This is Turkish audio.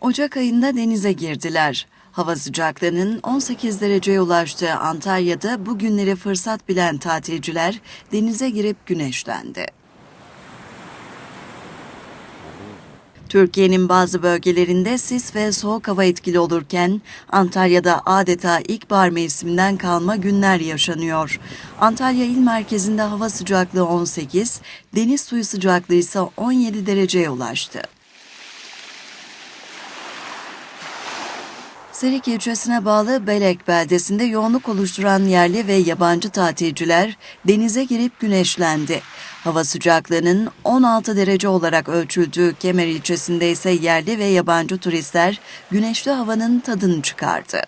Ocak ayında denize girdiler. Hava sıcaklığının 18 dereceye ulaştığı Antalya'da bu günleri fırsat bilen tatilciler denize girip güneşlendi. Türkiye'nin bazı bölgelerinde sis ve soğuk hava etkili olurken Antalya'da adeta ilkbahar mevsiminden kalma günler yaşanıyor. Antalya il merkezinde hava sıcaklığı 18, deniz suyu sıcaklığı ise 17 dereceye ulaştı. Serik ilçesine bağlı Belek beldesinde yoğunluk oluşturan yerli ve yabancı tatilciler denize girip güneşlendi. Hava sıcaklığının 16 derece olarak ölçüldüğü Kemer ilçesinde ise yerli ve yabancı turistler güneşli havanın tadını çıkardı.